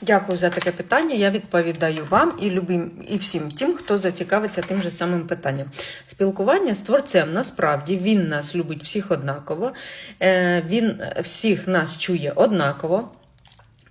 Дякую за таке питання. Я відповідаю вам і любим, і всім тим, хто зацікавиться тим же самим питанням. Спілкування з творцем насправді він нас любить всіх однаково, е, він всіх нас чує однаково.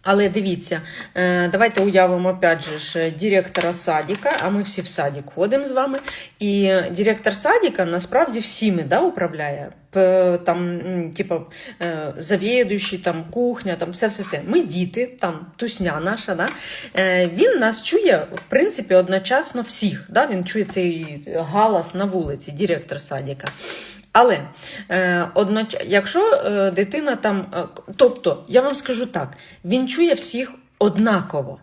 Але дивіться, е, давайте уявимо опять же ж директора садика, а ми всі в садик ходимо з вами. І директор садика насправді всіми да, управляє. П- Там, м, типу, е, завідуючий, там, кухня, там все-все-все. Ми діти, там тусня наша. Да? Е, Він нас чує, в принципі, одночасно всіх. Да? Він чує цей галас на вулиці, директор садика. Але е, якщо е, дитина там, е, тобто, я вам скажу так, він чує всіх однаково,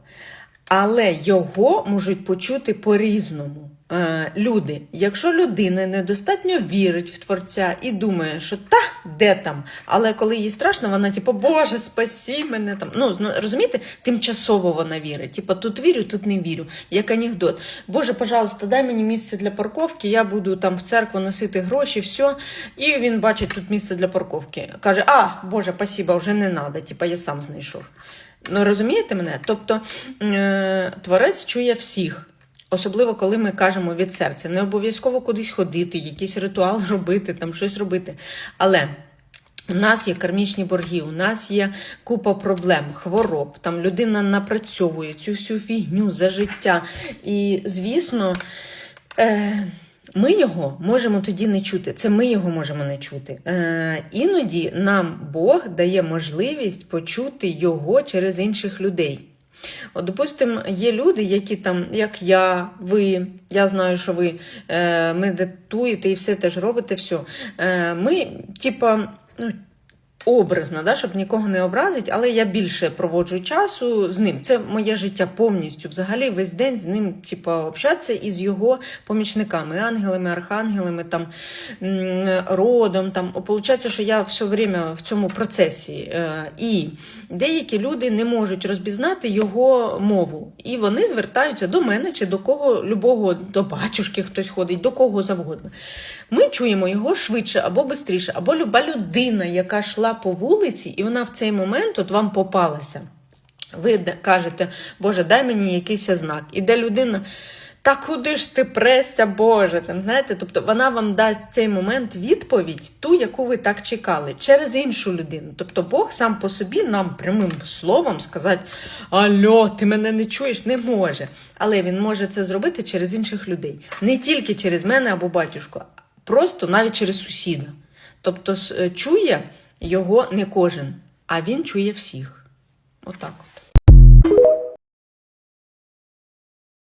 але його можуть почути по-різному. Е, люди, якщо людина недостатньо вірить в творця і думає, що та де там, але коли їй страшно, вона типу, Боже, спасі мене там. Ну розумієте, тимчасово вона вірить. Типу, тут вірю, тут не вірю. Як анекдот. Боже, пожалуйста, дай мені місце для парковки, я буду там в церкву носити гроші, все. І він бачить тут місце для парковки. Каже: А, Боже, спасіба, вже не треба, типу, я сам знайшов. Ну розумієте мене? Тобто е- творець чує всіх. Особливо, коли ми кажемо від серця. Не обов'язково кудись ходити, якийсь ритуал робити, там щось робити. Але у нас є кармічні борги, у нас є купа проблем, хвороб. Там людина напрацьовує цю всю фігню за життя. І, звісно, е, ми його можемо тоді не чути. Це ми його можемо не чути. Е, іноді нам Бог дає можливість почути його через інших людей. От, допустимо, є люди, які там, як я, ви, я знаю, що ви е, медитуєте і все теж робите, все. Ми, типа, ну, образно, да, щоб нікого не образити, але я більше проводжу часу з ним. Це моє життя повністю. Взагалі весь день з ним, типа, общатися із його помічниками, ангелами, архангелами, там, родом. Там. Получається, що я все время в цьому процесі. Е, І деякі люди не можуть розпізнати його мову. І вони звертаються до мене чи до кого, любого, до батюшки хтось ходить, до кого завгодно. Ми чуємо його швидше або швидше, або люба людина, яка йшла по вулиці, і вона в цей момент от вам попалася. Ви кажете, Боже, дай мені якийсь знак. Іде людина. Та куди ж ти преся, Боже? Там, знаєте, тобто вона вам дасть в цей момент відповідь, ту, яку ви так чекали, через іншу людину. Тобто Бог сам по собі нам прямим словом сказати: Альо, ти мене не чуєш, не може. Але він може це зробити через інших людей. Не тільки через мене або батюшку, просто навіть через сусіда. Тобто е, чує його не кожен, а він чує всіх. Отак.